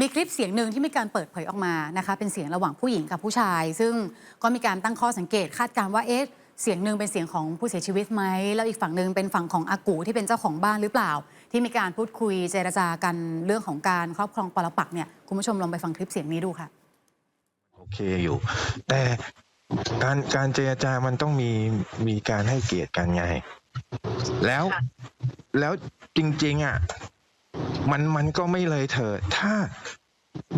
มีคลิปเสียงหนึ่งที่มีการเปิดเผยออกมานะคะเป็นเสียงระหว่างผู้หญิงกับผู้ชาย ซึ่งก็มีการตั้งข้อสังเกตคาดการณ์ว่าเอ๊ะเสียงหนึ่งเป็นเสียงของผู้เสียชีวิตไหมแล้วอีกฝั่งหนึ่งเป็นฝั่งของอากูที่เป็นเจ้าของบ้านหรือเปล่า ที่มีการพูดคุยเจรจากันเรื่องของการครอบครองปรปักษ์เนี่ยคุณผู้ชมลองไปฟังคลิปเสียงนี้ดูค่ะโอเคอยู่ แต่การการเจรจามันต้องมีมีการให้เกียรติกันไง แล้วค่ะแล้วจริง ๆ อะ มันมันก็ไม่เลยเถิดถ้า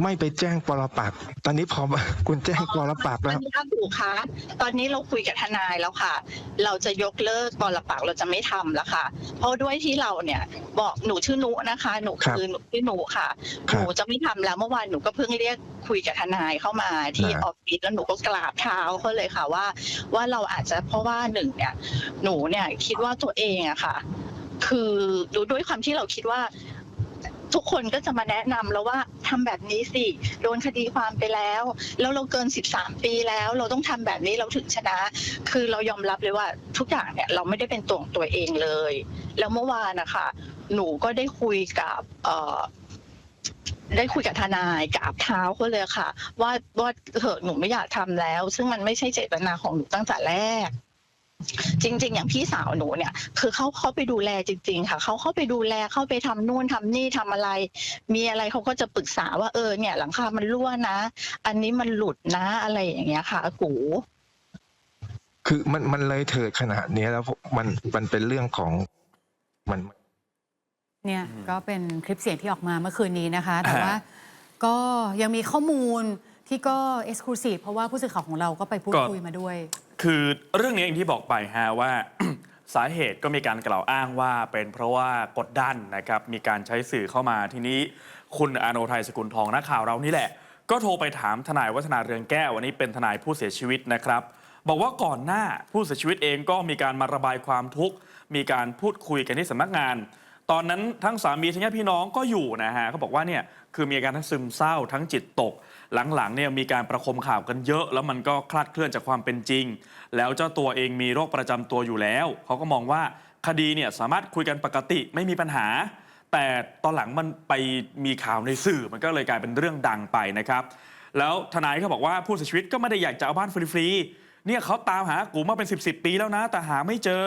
ไม่ไปแจ้งปรปักษ์ตอนนี้พอคุณแจ้งปรปักษ์แล้วท่านผู้คะตอนนี้เราคุยกับทนายแล้วค่ะ เราจะยกเลิกปรปักษ์เราจะไม่ทำแล้วค่ะ เพราะด้วยที่เราเนี่ยบอกหนูชื่อนุนะคะ หนูครับคือหนูชื่อหนูค่ะคหรับนูจะไม่ทำแล้วเมื่อวานหนูก็เพิ่งเรียกคุยกับทนายเข้ามาที่นะออฟฟิศแล้วหนูก็กราบเท้าเขาเลยค่ะว่า ว่าเราอาจจะเพราะว่าหนึ่งเนี่ย หนูเนี่ยคิดว่าตัวเองอะค่ะ คือดูด้วยความที่เราคิดว่า ทุกคนก็จะมาแนะนำแล้วว่าทำแบบนี้สิโดนคดีความไปแล้ว แล้วเราเกิน 13 ปีแล้ว เราต้องทำแบบนี้เราถึงชนะ คือเรายอมรับเลยว่าทุกอย่างเนี่ยเราไม่ได้เป็นตัวของตัวเองเลย แล้วเมื่อวานนะคะหนูก็ได้คุยกับเอ่อ ได้คุยกับทนายกับเท้าเขาเลยค่ะ ว่าว่าเถอะหนูไม่อยากทำแล้ว ซึ่งมันไม่ใช่เจตนาของหนูตั้งแต่แรก จริง ๆ อย่างพี่สาวหนูเนี่ย คือเขาเขาไปดูแลจริง ๆ ค่ะเขาเข้าไปดูแลเข้าไปทำนู่นทำนี่ทำอะไร มีอะไรเขาก็จะปรึกษาว่าเออเนี่ย หลังคามันรั่วนะ อันนี้มันหลุดนะอะไรอย่างเงี้ยค่ะอากู คือมันมันเลยเถิดขนาดนี้แล้วมันมันเป็นเรื่องของมัน เนี่ยก็เป็นคลิปเสียงที่ออกมาเมื่อคืนนี้นะคะ แต่ว่าก็ยังมีข้อมูล ที่ก็เอ็กซ์คลูซีฟเพราะว่าผู้สื่อข่าวของเราก็ไปพูดก็ คุยมาด้วย คือเรื่องนี้อย่างที่บอกไปฮะว่า สาเหตุก็มีการกล่าวอ้างว่าเป็นเพราะว่ากดดันนะครับมีการใช้สื่อเข้ามาทีนี้ คุณอโนไทยสกุลทองนักข่าวเรานี่แหละ ก็โทรไปถามทนายวัฒนาเรืองแก้ววันนี้เป็นทนายผู้เสียชีวิตนะครับ บอกว่าก่อนหน้าผู้เสียชีวิตเองก็มีการมาระบายความทุกข์มีการพูดคุยกันที่สำนักงาน ตอนนั้นทั้งสามีทั้งญาติพี่น้องก็อยู่นะฮะเขาบอกว่าเนี่ยคือมีอาการทั้งซึมเศร้าทั้งจิตตก หลังๆเนี่ยมีการประคมข่าวกันเยอะ แล้วมันก็คลาดเคลื่อนจากความเป็นจริง แล้วเจ้าตัวเองมีโรคประจำตัวอยู่แล้วเขาก็มองว่าคดีเนี่ยสามารถคุยกันปกติไม่มีปัญหา แต่ตอนหลังมันไปมีข่าวในสื่อมันก็เลยกลายเป็นเรื่องดังไปนะครับ แล้วทนายเขาบอกว่าผู้เสียชีวิตก็ไม่ได้อยากจะเอาบ้านฟรีๆเนี่ยเขาตามหากูมาเป็น 10บสปีแล้วนะแต่หาไม่เจอ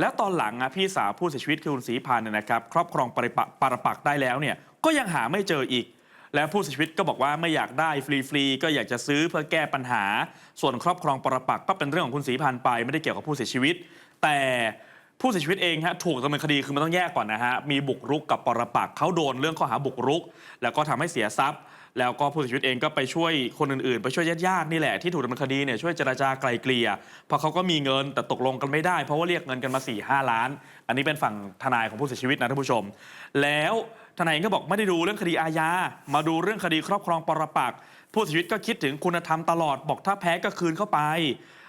แล้วตอนหลังอะพี่สาวผู้เสียชีวิตคือคุณศรีพันธ์เนี่ยนะครับครอบครองปริปะปรปักษ์ได้แล้วเนี่ยก็ยังหาไม่เจออีก และผู้เสียชีวิตก็บอกว่าไม่อยากได้ฟรีๆก็อยากจะซื้อเพื่อแก้ปัญหา ส่วนครอบครองปรปักษ์ก็เป็นเรื่องของคุณศรีพันธ์ไปไม่ได้เกี่ยวกับผู้เสียชีวิต แต่ผู้เสียชีวิตเองฮะถูกดำเนินคดีคือมันต้องแยกก่อนนะฮะมีบุกรุกกับปรปักษ์เขาโดนเรื่องข้อหาบุกรุก แล้วก็ทำให้เสียทรัพย์ แล้วก็ผู้เสียชีวิตเองก็ไปช่วยคนอื่นๆ ไปช่วยญาติๆนี่แหละที่ถูกดำเนินคดีเนี่ยช่วยเจรจาไกลเกลี่ยเพราะเขาก็มีเงินแต่ตกลงกันไม่ได้ เพราะว่าเรียกเงินกันมา4ี่ห้าล้าน อันนี้เป็นฝั่งทนายของผู้เสียชีวิตนะท่านผู้ชม แล้วทนายเองก็บอกไม่ได้ดูเรื่องคดีอาญามาดูเรื่องคดีครอบครองปรปักษ์ผู้เสียชีวิตก็คิดถึงคุณธรรมตลอดบอกถ้าแพ้ก็คืนเข้าไป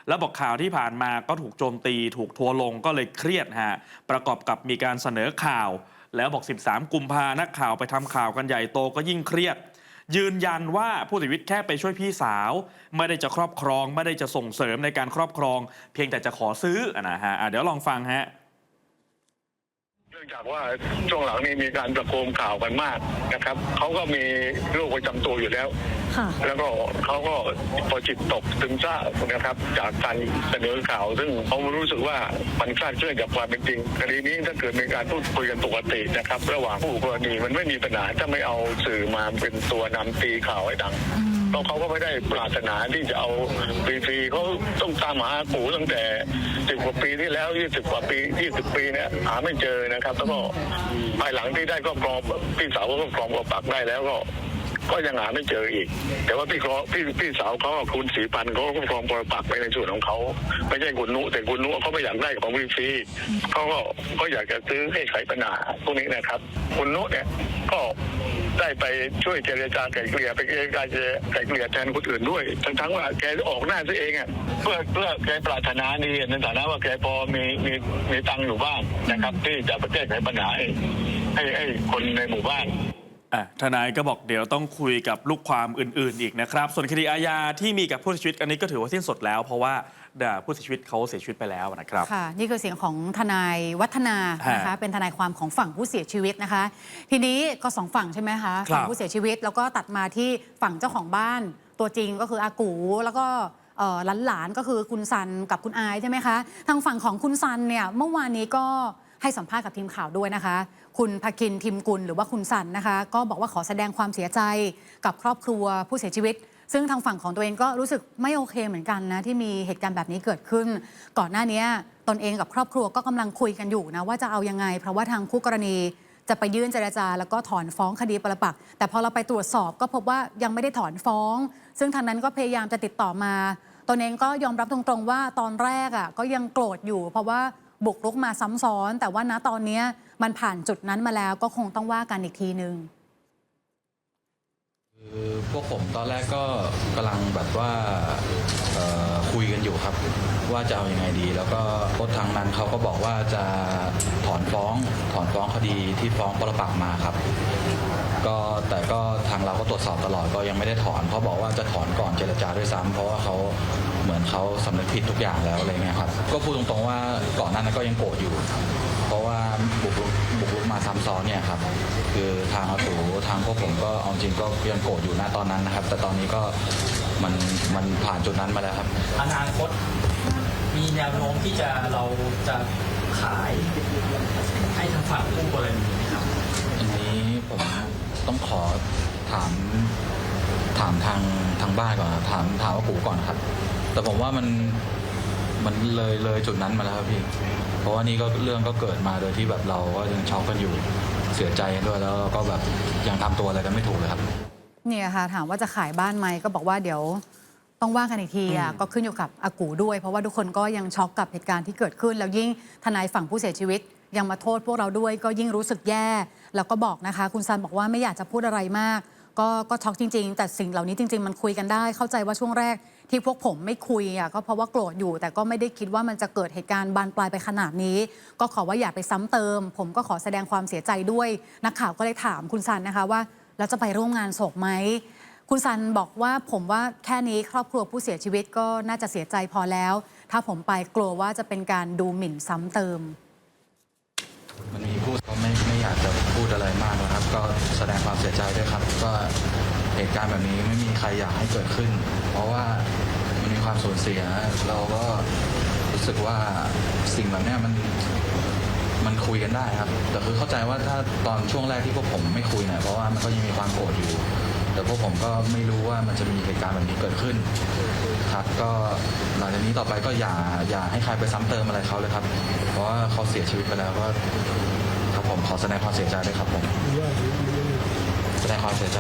แล้วบอกข่าวที่ผ่านมาก็ถูกโจมตี ถูกทัวลงก็เลยเครียดฮะประกอบกับมีการเสนอข่าว แล้วบอก 13 กุมภานักข่าวไปทำข่าวกันใหญ่โตก็ยิ่งเครียด ยืนยันว่าผู้เสียชีวิตแค่ไปช่วยพี่สาว ไม่ได้จะครอบครอง ไม่ได้จะส่งเสริมในการครอบครอง เพียงแต่จะขอซื้ออะนะฮะอะเดี๋ยวลองฟังฮะ เนื่องจากว่าช่วงหลังนี้มีการประโคมข่าวกันมากนะครับเขาก็มีโรคประจำตัวอยู่แล้ว ค่ะ แล้วก็เขาก็พอจิตตกซึมเศร้านะครับ จากการเสนอข่าว ซึ่งเขารู้สึกว่ามันคลาดเคลื่อนจากความเป็นจริงคดีนี้ถ้าเกิดมีการพูดคุยกันปกตินะครับ ระหว่างผู้กรณีมันไม่มีปัญหาถ้าไม่เอาสื่อมาเป็นตัวนำตีข่าวให้ดังเพราะเขาก็ไม่ได้ปรารถนาที่จะเอาฟรีๆเขาต้องตามหาปู่ตั้งแต่สิบกว่าปีที่แล้วยี่สิบกว่าปียี่สิบปีเนี่ยหาไม่เจอนะครับ แล้วก็ภายหลังที่ได้ครอบครองพี่สาวก็ครอบครองกระปักได้แล้วก็ ก็ยังหาไม่เจออีก แต่ว่าพี่เขาพี่พี่สาวเขาคุณศรีพันเขาก็ครอบครองปรปักไปในส่วนของเขาไม่ใช่คุณนุแต่คุณนุเขาไม่อยากได้ของฟรีๆเขาก็ก็อยากจะซื้อให้ไขปัญหาพวกนี้นะครับ คุณนุเนี่ยก็ได้ไปช่วยเจรจาไกล่เกลี่ยไปเจรจาไกล่เกลี่ยแทนคนอื่นด้วย ทั้งทั้งๆว่าแกออกหน้าซะเองอะเพื่อเพื่อแกปรารถนาดีในฐานะว่าแกพอมีมีมีตังค์อยู่บ้างนะครับ ที่จะไปแก้ไขปัญหาให้ให้คนในหมู่บ้าน อะทนายก็บอกเดี๋ยวต้องคุยกับลูกความอื่น ๆ อีกนะครับ ส่วนคดีอาญาที่มีกับผู้เสียชีวิตอันนี้ก็ถือว่าสิ้นสุดแล้ว เพราะว่าผู้เสียชีวิตเขาเสียชีวิตไปแล้วนะครับ ค่ะ นี่คือเสียงของทนายวัฒนานะคะฮะเป็นทนายความของฝั่งผู้เสียชีวิตนะคะ ทีนี้ก็สองฝั่งใช่ไหมคะครับฝั่งผู้เสียชีวิตแล้วก็ตัดมาที่ฝั่งเจ้าของบ้าน ตัวจริงก็คืออากูแล้วก็เอ่อหลานๆก็คือคุณซันกับคุณอายใช่ไหมคะทางฝั่งของคุณซันเนี่ยเมื่อวานนี้ก็ ให้สัมภาษณ์กับทีมข่าวด้วยนะคะ คุณภคินทิมกุลหรือว่าคุณซันนะคะ ก็บอกว่าขอแสดงความเสียใจกับครอบครัวผู้เสียชีวิต ซึ่งทางฝั่งของตัวเองก็รู้สึกไม่โอเคเหมือนกันนะที่มีเหตุการณ์แบบนี้เกิดขึ้น ก่อนหน้านี้ตนเองกับครอบครัวก็กำลังคุยกันอยู่นะว่าจะเอายังไง เพราะว่าทางคู่กรณีจะไปยื่นเจรจา แล้วก็ถอนฟ้องคดีปรปัก แต่พอเราไปตรวจสอบก็พบว่ายังไม่ได้ถอนฟ้อง ซึ่งทางนั้นก็พยายามจะติดต่อมา ตนเองก็ยอมรับตรงๆว่าตอนแรกอะก็ยังโกรธอยู่ เพราะว่า บุกรุกมาซ้ำซ้อน แต่ว่าณตอนนี้มันผ่านจุดนั้นมาแล้วก็คงต้องว่ากันอีกทีนึงคือพวกผมตอนแรกก็กำลังแบบว่าคุยกันอยู่ครับ ว่าจะเอาอยัางไงดี แล้วก็โค้ชทางนั้นเขาก็บอกว่าจะถอนฟ้องถอนฟ้องคดีที่ฟ้องปรปักมาครับ ก็แต่ก็ทางเราก็ตรวจสอบตลอดก็ยังไม่ได้ถอนเขาบอกว่าจะถอนก่อนเจรจาด้วยซ้ำเพราะว่าเขาเหมือนเขาสำนึกผิดทุกอย่างแล้วอะไรเงี้ยครับก็พูดตรงๆว่าก่อนหน้านั้นก็ยังโกรธอยู่ เพราะว่าบุกรุกบุกรุกมาซ้ำซ้อนเนี่ยครับคือทางอาตูทางพวกผมก็เอาจริงก็ยังโกรธอยู่นะตอนนั้นนะครับ แต่ตอนนี้ก็มันมันผ่านจุดนั้นมาแล้วครับ อนาคตมีแนวโน้มที่จะเราจะขายให้ทางฝั่งคู่กรณีไหมครับ อันนี้ผม ต้องขอถามถามทางทางบ้านก่อนครับถามถามอากูก่อนครับ แต่ผมว่ามันมันเลยเลยจุดนั้นมาแล้วครับพี่ เพราะว่านี่ก็เรื่องก็เกิดมาโดยที่แบบเราก็ยังช็อกกันอยู่เสียใจกันด้วยแล้วก็แบบยังทำตัวอะไรกันไม่ถูกเลยครับ เนี่ยค่ะถามว่าจะขายบ้านไหมก็บอกว่าเดี๋ยวต้องว่ากันอีกทีอะก็ขึ้นอยู่กับอากูด้วย เพราะว่าทุกคนก็ยังช็อกกับเหตุการณ์ที่เกิดขึ้น แล้วยิ่งทนายฝั่งผู้เสียชีวิต ยังมาโทษพวกเราด้วยก็ยิ่งรู้สึกแย่ แล้วก็บอกนะคะ คุณซันบอกว่าไม่อยากจะพูดอะไรมาก ก็ก็ช็อกจริง ๆ แต่สิ่งเหล่านี้จริง ๆ มันคุยกันได้ เข้าใจว่าช่วงแรกที่พวกผมไม่คุยอะก็เพราะว่าโกรธอยู่ แต่ก็ไม่ได้คิดว่ามันจะเกิดเหตุการณ์บานปลายไปขนาดนี้ ก็ขอว่าอย่าไปซ้ำเติม ผมก็ขอแสดงความเสียใจด้วย นักข่าวก็เลยถามคุณซันนะคะว่าแล้วจะไปร่วมงานศพไหม คุณซันบอกว่าผมว่าแค่นี้ครอบครัวผู้เสียชีวิตก็น่าจะเสียใจพอแล้ว ถ้าผมไปกลัวว่าจะเป็นการดูหมิ่นซ้ำเติม ก็ไม่ไม่อยากจะพูดอะไรมากนะครับ ก็แสดงความเสียใจด้วยครับ ก็เหตุการณ์แบบนี้ไม่มีใครอยากให้เกิดขึ้น เพราะว่ามันมีความสูญเสีย เราก็รู้สึกว่าสิ่งแบบนี้มันมันคุยกันได้ครับ แต่คือเข้าใจว่าถ้าตอนช่วงแรกที่พวกผมไม่คุยเนี่ยเพราะว่ามันก็ยังมีความโกรธอยู่ แต่พวกผมก็ไม่รู้ว่ามันจะมีเหตุการณ์แบบนี้เกิดขึ้นครับก็หลังจากนี้ต่อไปก็อย่าอย่าให้ใครไปซ้ำเติมอะไรเขาเลยครับ เพราะว่าเขาเสียชีวิตไปแล้วก็ ผมขอแสดงความเสียใจด้วยครับผมแสดงความเสียใจ